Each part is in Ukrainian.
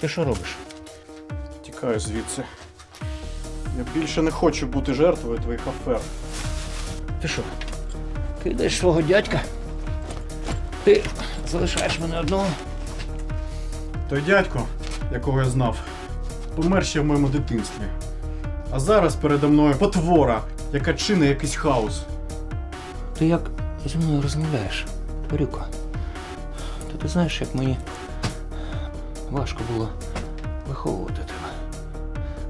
Ти що робиш? Тікаю звідси. Я більше не хочу бути жертвою твоїх афер. Ти що? Кидаєш свого дядька? Ти залишаєш мене одного? Той дядько, якого я знав, помер ще в моєму дитинстві. А зараз передо мною потвора, яка чинить якийсь хаос. Ти як зі мною розмовляєш, Парюко? Та ти знаєш, як мені важко було виховувати тебе.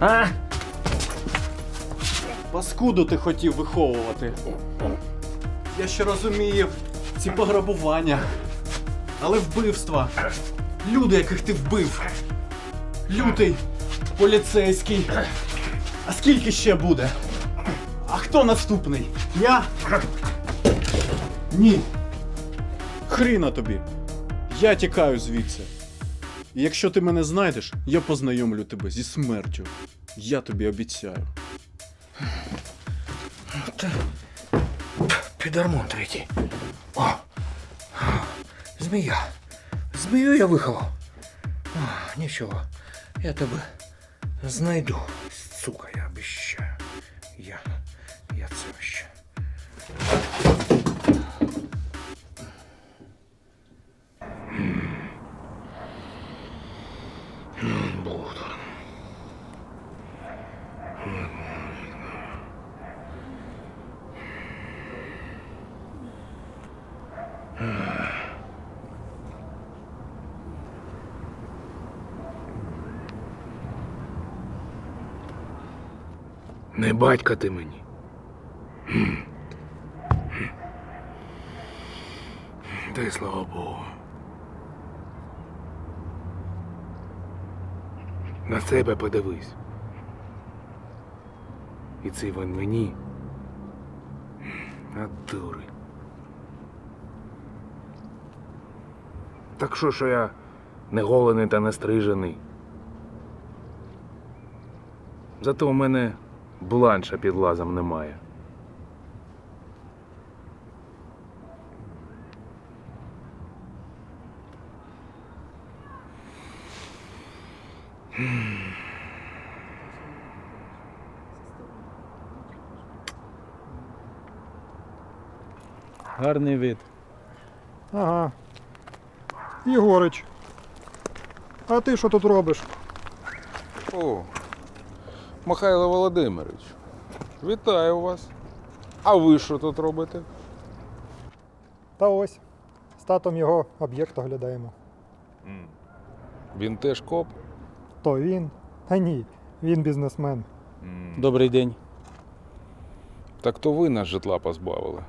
А? Паскуду ти хотів виховувати. Я ще розумів ці пограбування. Але вбивства. Люди, яких ти вбив. Лютий, поліцейський. А скільки ще буде? А хто наступний? Я? Ні. Хріна тобі. Я тікаю звідси. І якщо ти мене знайдеш, я познайомлю тебе зі смертю. Я тобі обіцяю. Підармон третій. О! Змія. Змію я виховав. Нічого. Я тебе знайду. Сука, Не батька ти мені. Й слава Богу. На себе подивись. І цей він мені. А дурень. Так що, що я не голений та не стрижений. Зато у мене бланша під лазом немає. Гарний вид. Ага. Єгорич. А ти що тут робиш? О, Михайло Володимирович, вітаю вас. А ви що тут робите? Та ось. З татом його об'єкт оглядаємо. Він теж коп? То він. Та ні, він бізнесмен. Добрий день. Так то ви нас житла позбавили.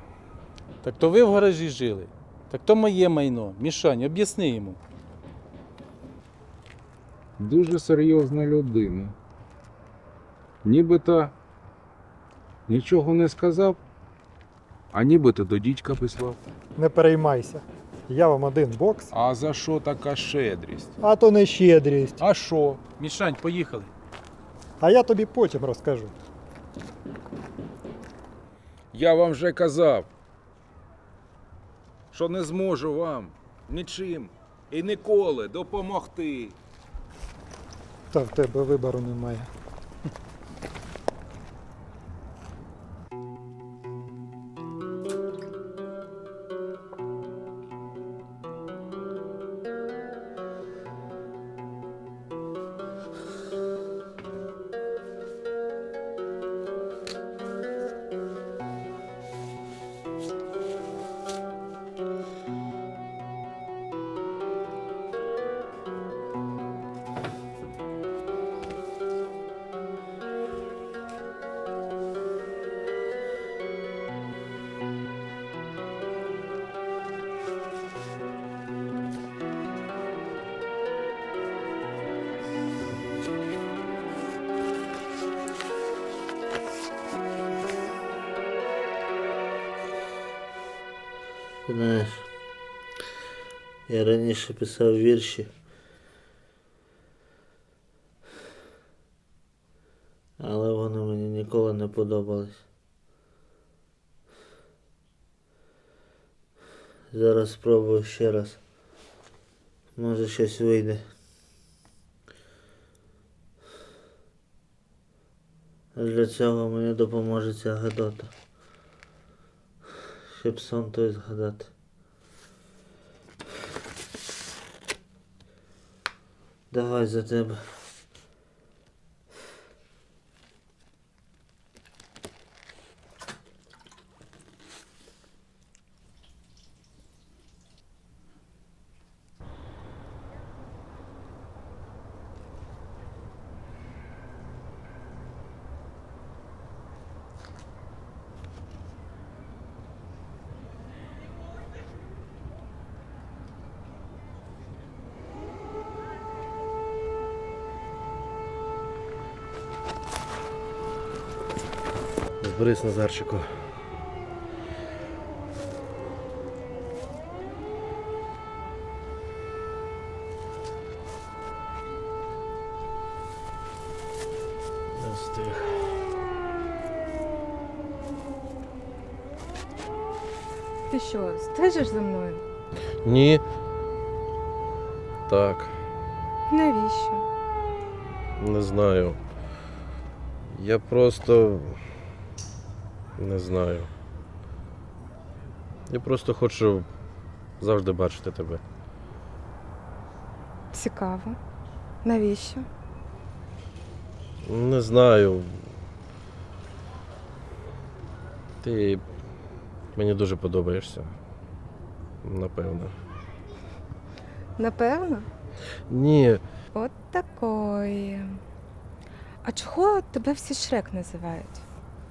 Так то ви в гаражі жили. Так то моє майно. Мішань, об'ясни йому. Дуже серйозна людина. Нібито нічого не сказав, а нібито до дідька писав. Не переймайся. Я вам один бокс, А за що така щедрість? а то не щедрість. А що? Мішань, поїхали. А я тобі потім розкажу. Я вам вже казав, що не зможу вам нічим і ніколи допомогти. Та в тебе вибору немає. Знаєш, Я раніше писав вірші. Але вони мені ніколи не подобались. Зараз спробую ще раз. Може щось вийде. Для цього мені допоможе ця гадота. Щоб сон той згадати. Давай за тебе. Зберись, Назарчику. Ти що, стежиш за мною? Ні. Так, Навіщо? не знаю. Я просто. Не знаю. Я просто хочу завжди бачити тебе. Цікаво. Навіщо? Не знаю. Ти мені дуже подобаєшся. Напевно. Напевно? Ні. От такої. А чого тебе всі Шрек називають?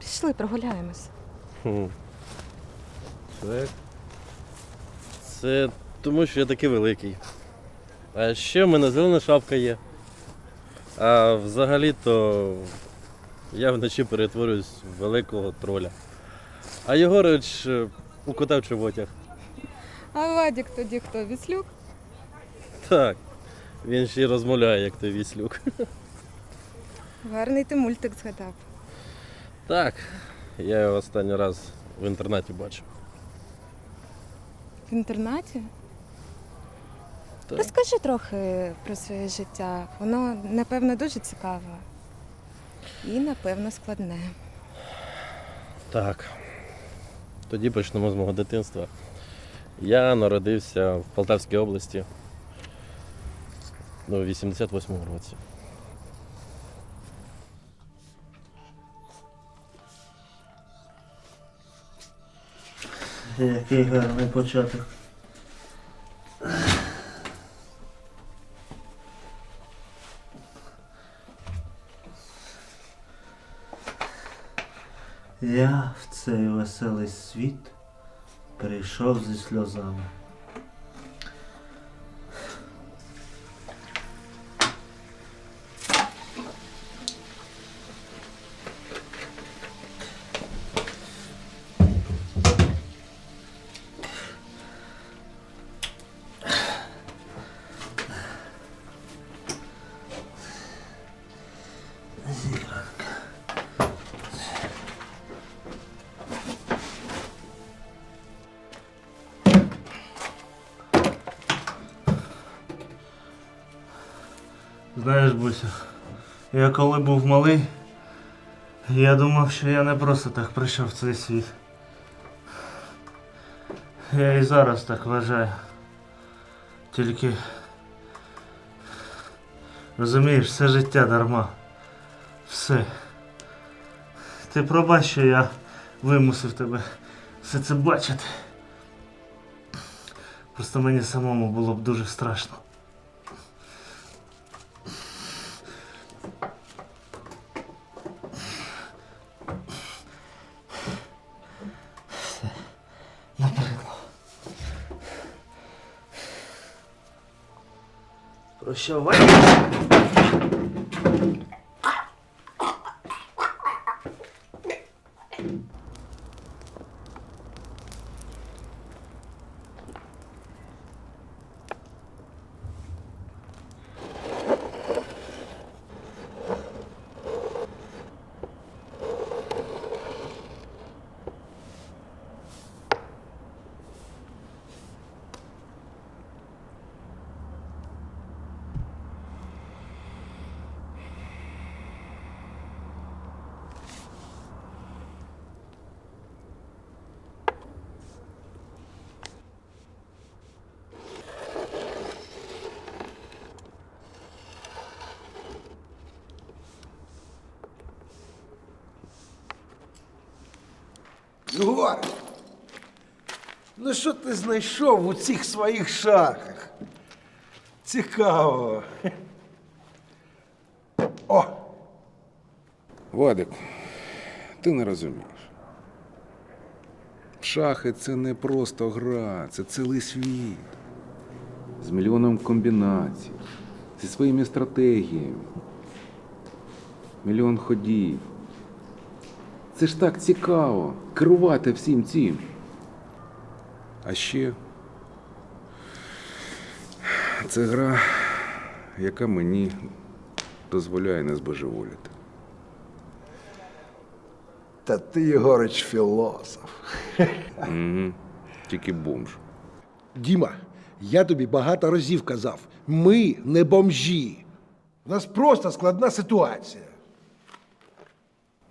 Пішли, прогуляємось. Хм. Це. Це тому, що я такий великий. А ще в мене зелена шапка є. А взагалі-то я вночі перетворююсь в великого троля. А Єгорич е, у кота в чоботях. А Владік тоді хто? Віслюк? Так. Він ще й розмовляє, як той віслюк. Гарний ти мультик згадав. Так. Я його останній раз в інтернеті бачив. В інтернаті? Так. Розкажи трохи про своє життя. Воно, напевно, дуже цікаве. І, напевно, складне. Так. Тоді почнемо з мого дитинства. Я народився в Полтавській області ну, у 88-му році. Який гарний початок. Я в цей веселий світ прийшов зі сльозами. Знаєш, Буся, я коли був малий, я думав, що я не просто так прийшов в цей світ. Я і зараз так вважаю. Тільки. Розумієш, все життя дарма. Все. Ти пробач, що я вимусив тебе все це бачити. Просто мені самому було б дуже страшно. So 甥 Єгор, ну що ти знайшов у цих своїх шахах? Цікаво. О, Вадик, ти не розумієш. Шахи це не просто гра, це цілий світ. З мільйоном комбінацій, зі своїми стратегіями. Мільйон ходів. Це ж так цікаво керувати всім цим. А ще це гра, яка мені дозволяє не збожеволіти. та ти, Єгорич, філософ. Угу. Тільки бомж. Діма, я тобі багато разів казав, ми не бомжі. У нас просто складна ситуація.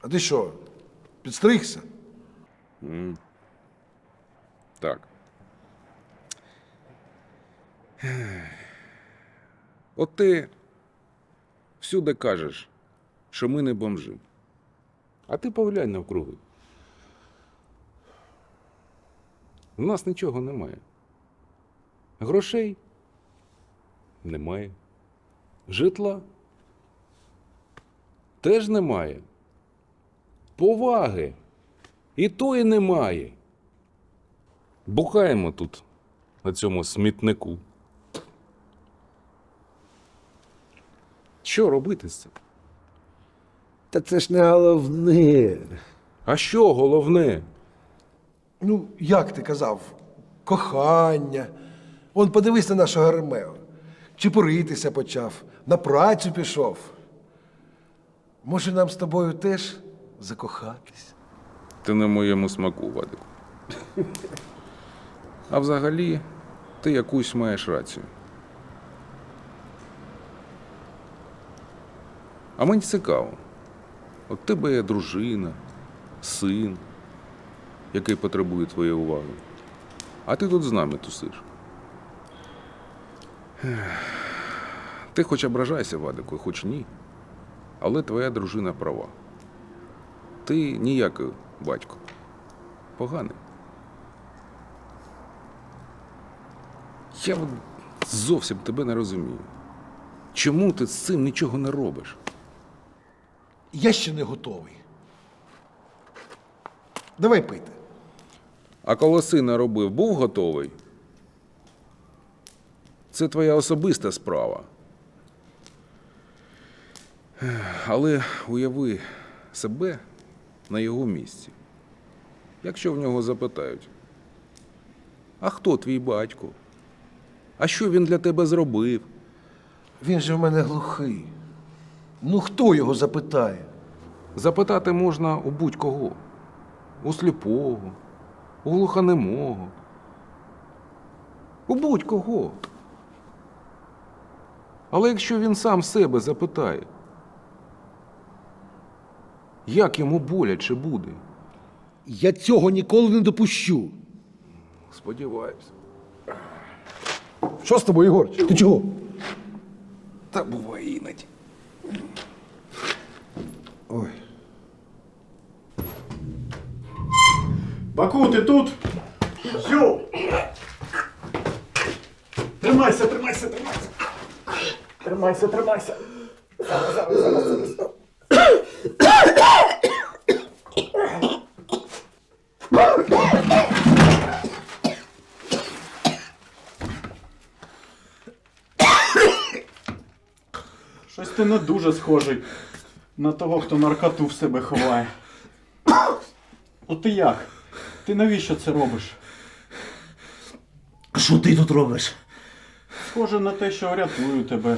А ти що, підстригся? Так. От ти всюди кажеш, що ми не бомжи. А ти поглянь навкруги. У нас нічого немає. Грошей немає. Житла теж немає. Поваги і тої немає. Бухаємо тут, на цьому смітнику. Що робити з цим? Та це ж не головне. А що головне? Ну, як ти казав, кохання. Он подивись на нашого Ромео. Чепуритися почав, на працю пішов. Може, нам з тобою теж закохатись? Ти на моєму смаку, Вадику. А взагалі, ти якусь маєш рацію. А мені цікаво. От тебе є дружина, син, який потребує твоєї уваги. А ти тут з нами тусиш. Ти хоч ображайся, Вадику, хоч ні. Але твоя дружина права. Ти ніякий батько. Поганий. Я зовсім тебе не розумію. Чому ти з цим нічого не робиш? Я ще не готовий. Давай пити. А коли сина робив, був готовий? Це твоя особиста справа. Але уяви себе на його місці. Якщо в нього запитають, а хто твій батько? А що він для тебе зробив? Він же в мене глухий. Ну хто його запитає? Запитати можна у будь-кого. У сліпого, у глухонемого. У будь-кого. Але якщо він сам себе запитає, як йому боляче буде? Я цього ніколи не допущу. Сподіваюся. Що з тобою, Ігор? Ти чого? Та буває іноді. Ой. Баку, ти тут? Йоу! Тримайся, тримайся, тримайся. Тримайся, тримайся. Щось ти не дуже схожий на того, хто наркоту в себе ховає. От ти як? Ти навіщо це робиш? Що ти тут робиш? Схоже на те, що рятую тебе.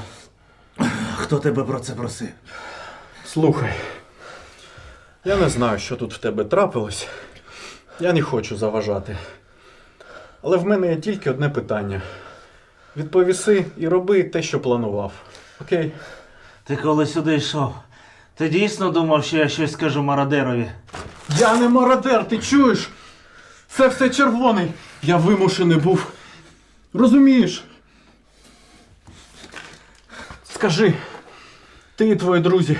Хто тебе про це просив? Слухай. Я не знаю, що тут в тебе трапилось. Я не хочу заважати. Але в мене є тільки одне питання. Відповіси і роби те, що планував. Окей? Ти коли сюди йшов, ти дійсно думав, що я щось скажу мародерові? Я не мародер, ти чуєш? Це все червоний. Я вимушений був. Розумієш? Скажи, ти і твої друзі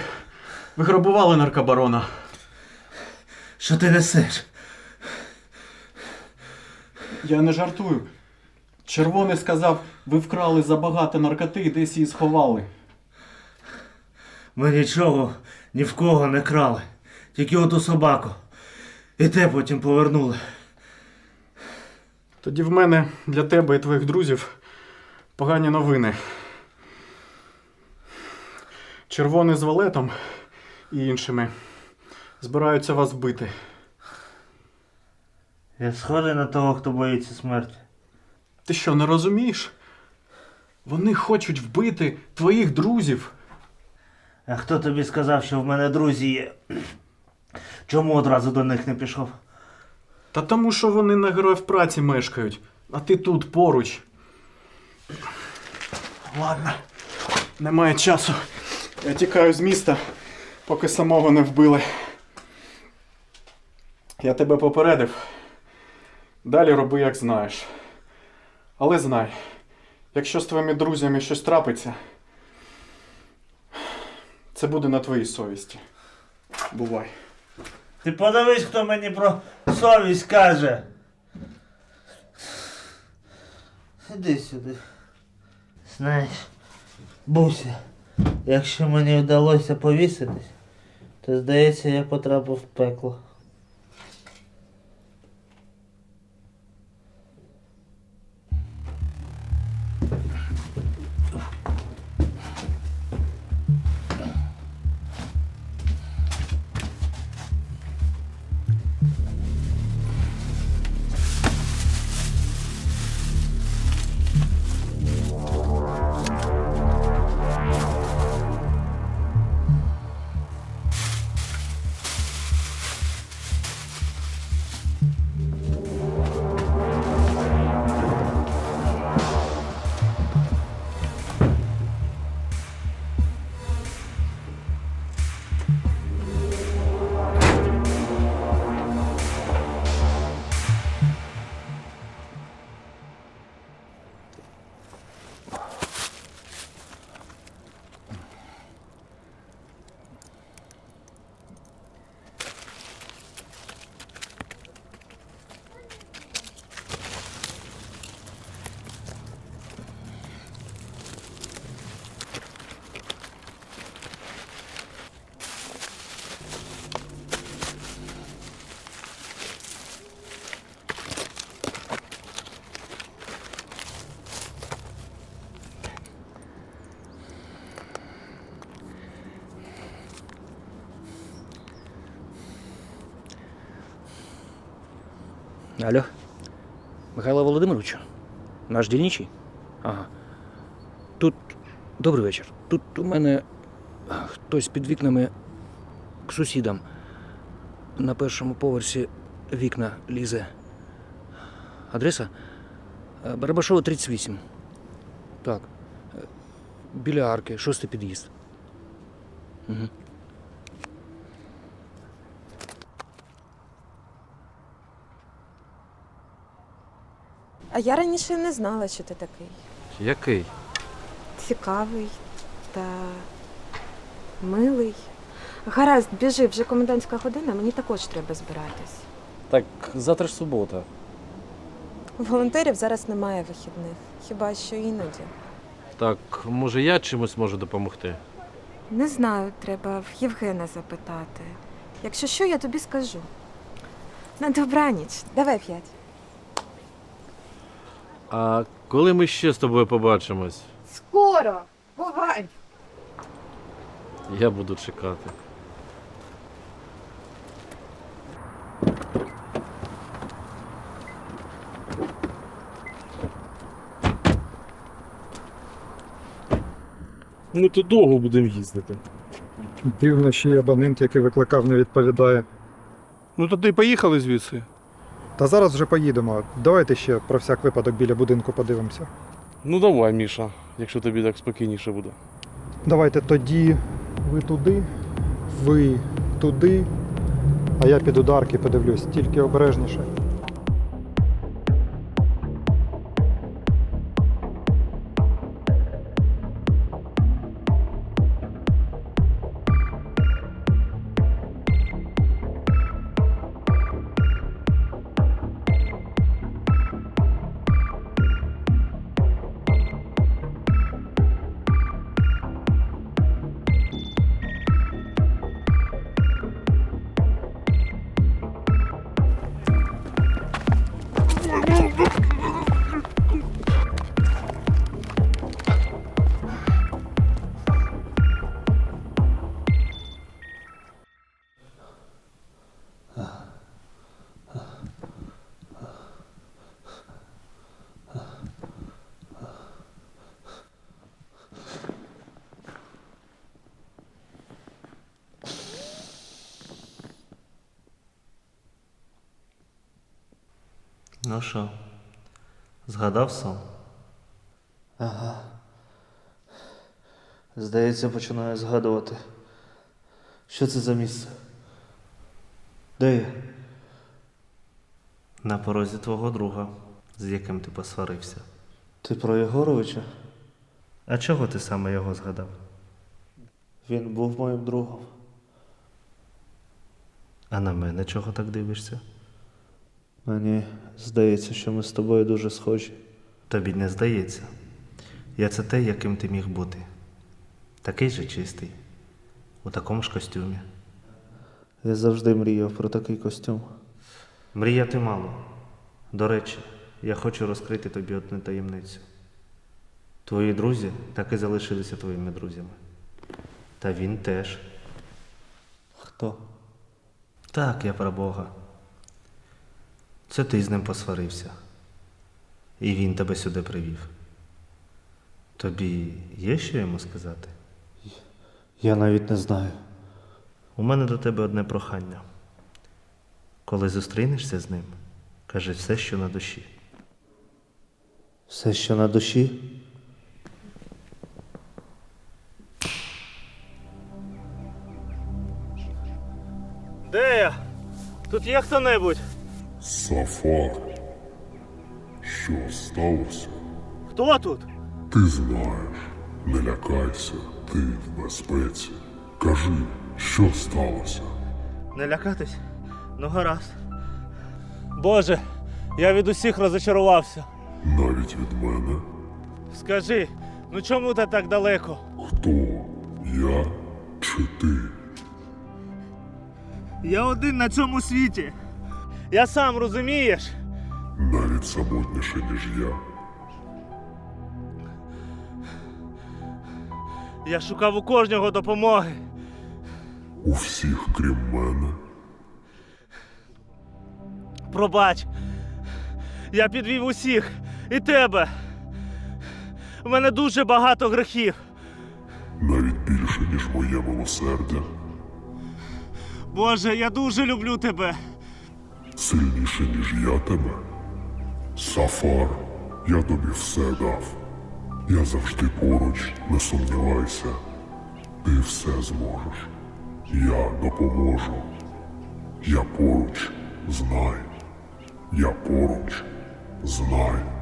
виграбували наркобарона. Що ти несеш? Я не жартую. Червоний сказав, ви вкрали забагато наркоти і десь її сховали. Ми нічого ні в кого не крали. Тільки оту собаку. І те потім повернули. Тоді в мене для тебе і твоїх друзів погані новини. Червоний з валетом і іншими збираються вас вбити. Я схожий на того, хто боїться смерті. Ти що, не розумієш? Вони хочуть вбити твоїх друзів. А хто тобі сказав, що в мене друзі є? Чому одразу до них не пішов? Та тому, що вони на героїв праці мешкають, а ти тут поруч. Ладно, немає часу. Я тікаю з міста, поки самого не вбили. Я тебе попередив. Далі роби, як знаєш. Але знай, якщо з твоїми друзями щось трапиться, це буде на твоїй совісті. Бувай. Ти подивись, хто мені про совість каже. Іди сюди. Знаєш, Буся, якщо мені вдалося повіситись, то здається, я потрапив в пекло. Алло. Михайло Володимирович? Наш дільничий? Ага. Тут. Добрий вечір. Тут у мене хтось під вікнами к сусідам. На першому поверсі вікна лізе. Адреса? Е, Барабашова 38. Так. Е, Біля арки, шостий під'їзд. Угу. А я раніше не знала, що ти такий. Який? Цікавий та милий. Гаразд, біжи, вже комендантська година, мені також треба збиратись. Так, завтра ж субота. У волонтерів зараз немає вихідних, хіба що іноді. Так, може я чимось можу допомогти? Не знаю, треба в Євгена запитати. Якщо що, я тобі скажу. На добраніч, давай п'ять. А коли ми ще з тобою побачимось? Скоро! Бувай! Я буду чекати. Ну то довго будемо їздити. Дивно, що є абонент, який викликав, не відповідає. Ну то ти поїхали звідси. Та зараз вже поїдемо. Давайте ще про всяк випадок біля будинку подивимося. Ну давай, Міша, якщо тобі так спокійніше буде. Давайте тоді ви туди, ви туди, а я під ударки подивлюсь, тільки обережніше. Ну що, згадав сон? Ага. Здається, починаю згадувати. Що це за місце? Де я? На порозі твого друга, з яким ти посварився. Ти про Єгоровича? А чого ти саме його згадав? Він був моїм другом. А на мене чого так дивишся? Мені здається, що ми з тобою дуже схожі. Тобі не здається. Я це те, яким ти міг бути. Такий же чистий, у такому ж костюмі. Я завжди мріяв про такий костюм. Мріяти мало. До речі, я хочу розкрити тобі одну таємницю. Твої друзі так і залишилися твоїми друзями. Та він теж. Хто? Так, я про Бога. Це ти з ним посварився. І він тебе сюди привів. Тобі є що йому сказати? Я навіть не знаю. У мене до тебе одне прохання. Коли зустрінешся з ним, кажи все, що на душі. Все, що на душі. Де я? Тут є хто-небудь? Сафар, що сталося? Хто тут? Ти знаєш, не лякайся, ти в безпеці. Кажи, що сталося? Не лякатись? Ну гаразд. Боже, я від усіх розочарувався. Навіть від мене? Скажи, ну чому ти так далеко? Хто? Я чи ти? Я один на цьому світі. Я сам розумієш. Навіть самотніше, ніж я. Я шукав у кожного допомоги. У всіх, крім мене. Пробач. Я підвів усіх і тебе. У мене дуже багато грехів. Навіть більше, ніж моє милосердя. Боже, я дуже люблю тебе. Сильніше, ніж я тебе. Сафар, я тобі все дав. Я завжди поруч, не сумнівайся. Ти все зможеш. Я допоможу. Я поруч, знай. Я поруч, знай.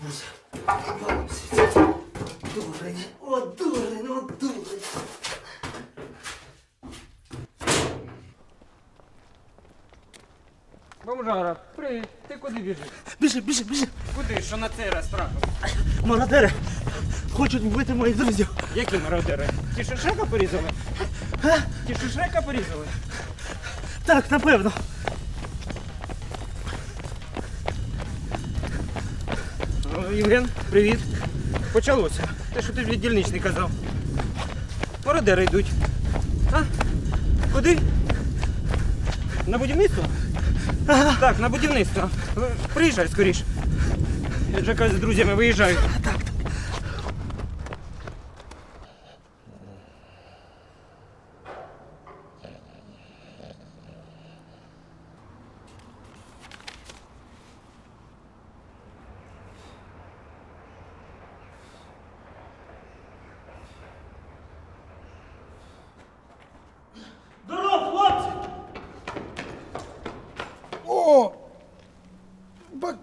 Дурень, о, дурень, о, дурень. Бомжара, привіт. Ти куди біжиш? Біжи, біжи, біжи. Куди? Що на цей раз трапилось? Мародери хочуть вбити моїх друзів. Які мародери? Ті що Шрека порізали? Ті що Шрека порізали? Так, напевно. Євген, привіт. Почалося. Те, що ти від дільничний казав. Мародери йдуть. А? Куди? На будівництво? Так, на будівництво. Приїжджай скоріш. Я Джека з друзями виїжджаю.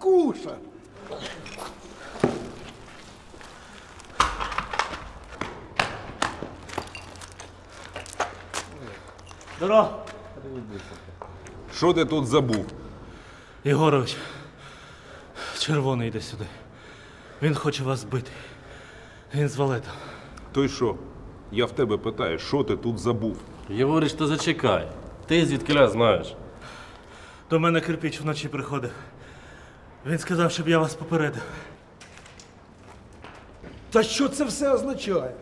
кушать. Здорово. Що ти тут забув? Єгорович, червоний йде сюди. Він хоче вас збити. Він з валетом. То що? Я в тебе питаю, що ти тут забув? Єгорич, то зачекай. Ти звідкиля знаєш. До мене кирпіч вночі приходив. Він сказав, щоб я вас попередив. Та що це все означає?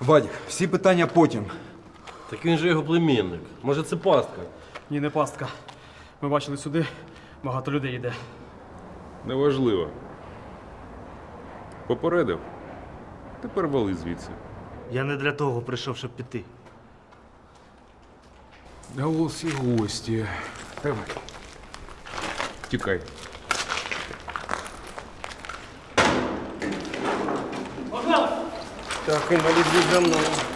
Вадік, всі питання потім. Так він же його племінник. Може це пастка? Ні, не пастка. Ми бачили сюди, багато людей йде. Неважливо. Попередив? Тепер вали звідси. Я не для того прийшов, щоб піти. А ось і гості. Давай. Тікай. Так, інвалід за мною.